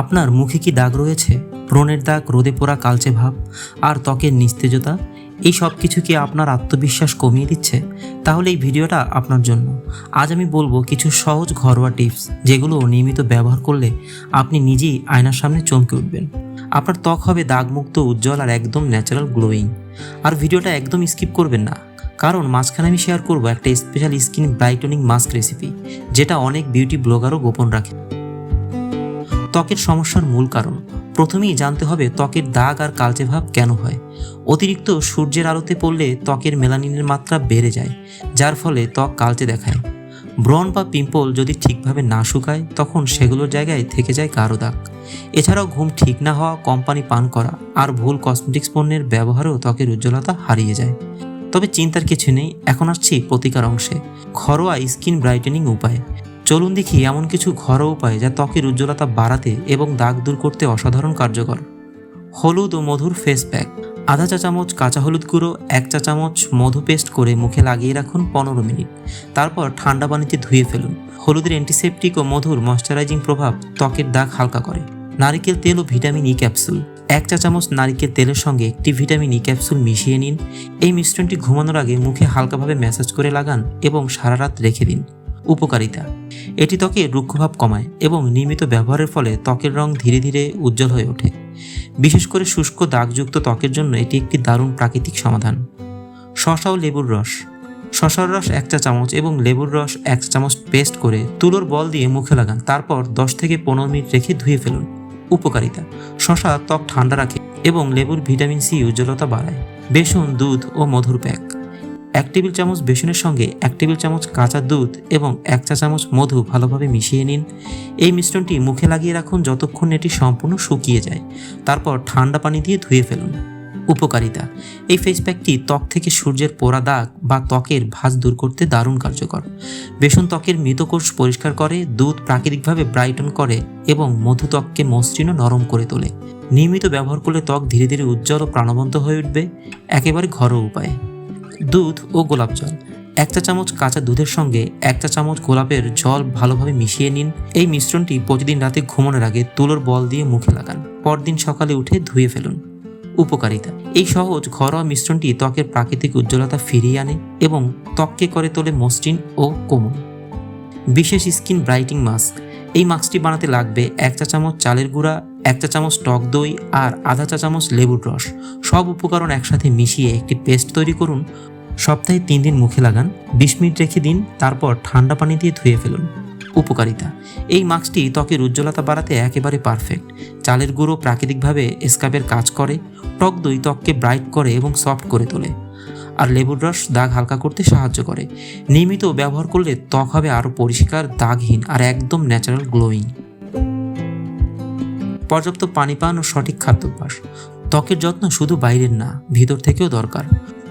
আপনার মুখে কি দাগ রয়েছে? ব্রণের দাগ, রোদে পোড়া কালচে ভাব, আর ত্বকের নিস্তেজতা, এই সব কিছু কি আপনার আত্মবিশ্বাস কমিয়ে দিচ্ছে? তাহলে এই ভিডিওটা আপনার জন্য। আজ আমি বলব কিছু সহজ ঘরোয়া টিপস, যেগুলো নিয়মিত ব্যবহার করলে আপনি নিজেই আয়নার সামনে চমকে উঠবেন। আপনার ত্বক হবে দাগমুক্ত, উজ্জ্বল আর একদম ন্যাচারাল গ্লোয়িং আর ভিডিওটা একদম স্কিপ করবেন না, কারণ মাঝখানে আমি শেয়ার করব একটা special skin brightening mask recipe যেটা অনেক বিউটি ব্লগারও গোপন রাখে। ত্বকের সমস্যার মূল কারণ। প্রথমেই জানতে হবে ত্বকের দাগ আর কালচে ভাব কেন হয়। অতিরিক্ত সূর্যের আলোতে পড়লে ত্বকের মেলানিনের মাত্রা বেড়ে যায়, যার ফলে ত্বক কালচে দেখায়। ব্রণ বা পিম্পল যদি ঠিকভাবে না শুকায়, তখন সেগুলোর জায়গায় থেকে যায় গাঢ় দাগ। এছাড়াও ঘুম ঠিক না হওয়া কোম্পানি পান করা আর ভুল কসমেটিক্স পণ্যের ব্যবহারেও ত্বকের উজ্জ্বলতা হারিয়ে যায়। তবে চিন্তার কিছু নেই, এখন আসছি প্রতিকার অংশে। ঘরোয়া স্কিন ব্রাইটেনিং উপায়। চলুন দেখি এমন কিছু ঘরোয়া উপায় যা ত্বকের উজ্জ্বলতা বাড়াতে এবং দাগ দূর করতে অসাধারণ কার্যকর। হলুদ ও মধুর ফেস প্যাক আধা চা চামচ কাঁচা হলুদ গুঁড়ো, এক চা চামচ মধু পেস্ট করে মুখে লাগিয়ে রাখুন পনেরো মিনিট। তারপর ঠান্ডা পানিতে ধুয়ে ফেলুন। হলুদের অ্যান্টিসেপটিক ও মধুর ময়শ্চারাইজিং প্রভাব ত্বকের দাগ হালকা করে। নারিকেল তেল ও ভিটামিন ই ক্যাপসুল এক চা চামচ নারিকেল তেলের সঙ্গে একটি ভিটামিন ই ক্যাপসুল মিশিয়ে নিন। এই মিশ্রণটি ঘুমানোর আগে মুখে হালকাভাবে ম্যাসাজ করে লাগান এবং সারা রাত রেখে দিন। উপকারিতা। এটি ত্বকে রুক্ষভাব কমায় এবং নিয়মিত ব্যবহারের ফলে ত্বকের রং ধীরে ধীরে উজ্জ্বল হয়ে ওঠে। বিশেষ করে শুষ্ক দাগযুক্ত ত্বকের জন্য এটি একটি দারুণ প্রাকৃতিক সমাধান। শশা ও লেবুর রস। শশার রস এক চা চামচ এবং লেবুর রস এক চামচ পেস্ট করে তুলোর বল দিয়ে মুখে লাগান, তারপর দশ থেকে পনেরো মিনিট রেখে ধুয়ে ফেলুন। উপকারিতা। শশা ত্বক ঠান্ডা রাখে এবং লেবুর ভিটামিন সি উজ্জ্বলতা বাড়ায়। বেসন, দুধ ও মধুর প্যাক। এক টেবিল চামচ বেসনের সঙ্গে এক টেবিল চামচ কাঁচা দুধ এবং এক চা চামচ মধু ভালোভাবে মিশিয়ে নিন। এই মিশ্রণটি মুখে লাগিয়ে রাখুন যতক্ষণ এটি সম্পূর্ণ শুকিয়ে যায়। তারপর ঠান্ডা পানি দিয়ে ধুয়ে ফেলুন। উপকারিতা, এই ফেস প্যাকটি ত্বক থেকে সূর্যের পোড়া দাগ বা ত্বকের ভাঁজ দূর করতে দারুণ কার্যকর। বেসন ত্বকের মৃতকোষ পরিষ্কার করে, দুধ প্রাকৃতিকভাবে ব্রাইটন করে এবং মধু ত্বককে মসৃণ নরম করে তোলে। নিয়মিত ব্যবহার করলে ত্বক ধীরে ধীরে উজ্জ্বল ও প্রাণবন্ত হয়ে উঠবে। একেবারে ঘরোয়া উপায়ে। দুধ ও গোলাপ জল। এক চা চামচ কাঁচা দুধের সঙ্গে এক চা চামচ গোলাপের জল ভালোভাবে মিশিয়ে নিন। এই মিশ্রণটি প্রতিদিন রাতে ঘুমানোর আগে তুলোর বল দিয়ে মুখে লাগান। পরদিন সকালে উঠে ধুয়ে ফেলুন। উপকারিতা। এই সহজ ঘরোয়া মিশ্রণটি ত্বকের প্রাকৃতিক উজ্জ্বলতা ফিরিয়ে আনে এবং ত্বককে করে তোলে মসৃণ ও কোমল। বিশেষ স্কিন ব্রাইটিং মাস্ক। এই মাস্কটি বানাতে লাগবে এক চা চামচ চালের গুঁড়া এক চা চামচ টক দই আর আধা চা চামচ লেবুর রস। সব উপকরণ একসাথে মিশিয়ে একটি পেস্ট তৈরি করুন। সপ্তাহে তিন দিন মুখে লাগান। বিশ মিনিট রেখে দিন, তারপর ঠান্ডা পানি দিয়ে ধুয়ে ফেলুন। উপকারিতা। এই মাস্কটি ত্বকের উজ্জ্বলতা বাড়াতে একেবারে পারফেক্ট। চালের গুঁড়ো প্রাকৃতিকভাবে স্কাবের কাজ করে। টক দই ত্বককে ব্রাইট করে এবং সফট করে তোলে। আর লেবুর রস দাগ হালকা করতে সাহায্য করে। নিয়মিত ব্যবহার করলে ত্বক হবে আরও পরিষ্কার, দাগহীন আর একদম ন্যাচারাল গ্লোয়িং পর্যাপ্ত পানি পান ও সঠিক খাদ্যাভ্যাস ত্বকের যত্ন শুধু বাইরের না, ভিতর থেকেও দরকার।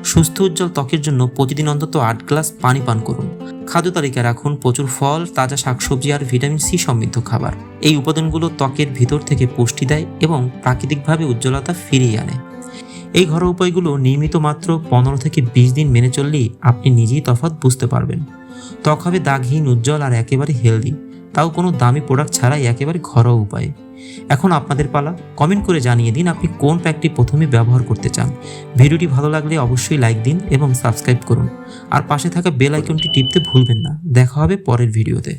সুস্থ, উজ্জ্বল ত্বকের জন্য প্রতিদিন অন্তত আট গ্লাস পানি পান করুন। খাদ্য তালিকায় রাখুন প্রচুর ফল, তাজা শাকসবজি আর ভিটামিন সি সমৃদ্ধ খাবার। এই উপাদানগুলো ত্বকের ভিতর থেকে পুষ্টি দেয় এবং প্রাকৃতিকভাবে উজ্জ্বলতা ফিরিয়ে আনে। এই ঘরোয়া উপায়গুলো নিয়মিত মাত্র পনেরো থেকে বিশ দিন মেনে চললেই আপনি নিজেই তফাৎ বুঝতে পারবেন। ত্বক হবে দাগহীন, উজ্জ্বল আর একেবারে হেলদি তাও কোনো দামি প্রোডাক্ট ছাড়াই একেবারে ঘরোয়া উপায়ে। এখন আপনাদের পালা কমেন্ট করে জানিয়ে দিন আপনি কোন প্যাকটি প্রথমে ব্যবহার করতে চান। ভিডিওটি ভালো লাগলে অবশ্যই লাইক দিন এবং সাবস্ক্রাইব করুন। আর পাশে থাকা বেল আইকনটি টিপতে ভুলবেন না। দেখা হবে পরের ভিডিওতে।